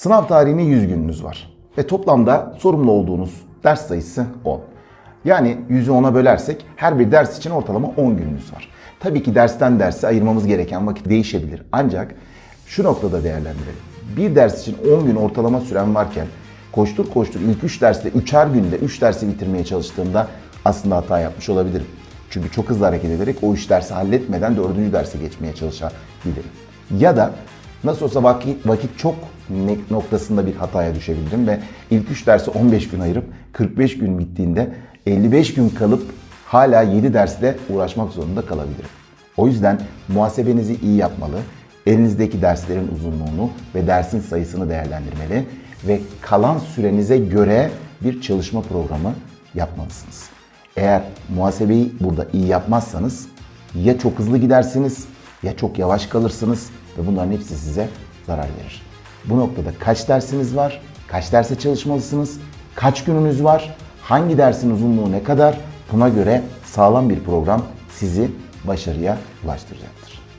Sınav tarihine 100 gününüz var. Ve toplamda sorumlu olduğunuz ders sayısı 10. Yani 100'ü 10'a bölersek her bir ders için ortalama 10 gününüz var. Tabii ki dersten derse ayırmamız gereken vakit değişebilir. Ancak şu noktada değerlendirelim. Bir ders için 10 gün ortalama süren varken koştur koştur ilk 3 derste 3'er günde 3 dersi bitirmeye çalıştığımda aslında hata yapmış olabilirim. Çünkü çok hızlı hareket ederek o 3 dersi halletmeden 4. derse geçmeye çalışabilirim. Ya da nasıl olsa vakit, vakit çok noktasında bir hataya düşebilirim ve ilk 3 dersi 15 gün ayırıp 45 gün bittiğinde 55 gün kalıp hala 7 dersle uğraşmak zorunda kalabilirim. O yüzden muhasebenizi iyi yapmalı, elinizdeki derslerin uzunluğunu ve dersin sayısını değerlendirmeli ve kalan sürenize göre bir çalışma programı yapmalısınız. Eğer muhasebeyi burada iyi yapmazsanız ya çok hızlı gidersiniz ya çok yavaş kalırsınız ve bunların hepsi size zarar verir. Bu noktada kaç dersiniz var, kaç derse çalışmalısınız, kaç gününüz var, hangi dersin uzunluğu ne kadar? Buna göre sağlam bir program sizi başarıya ulaştıracaktır.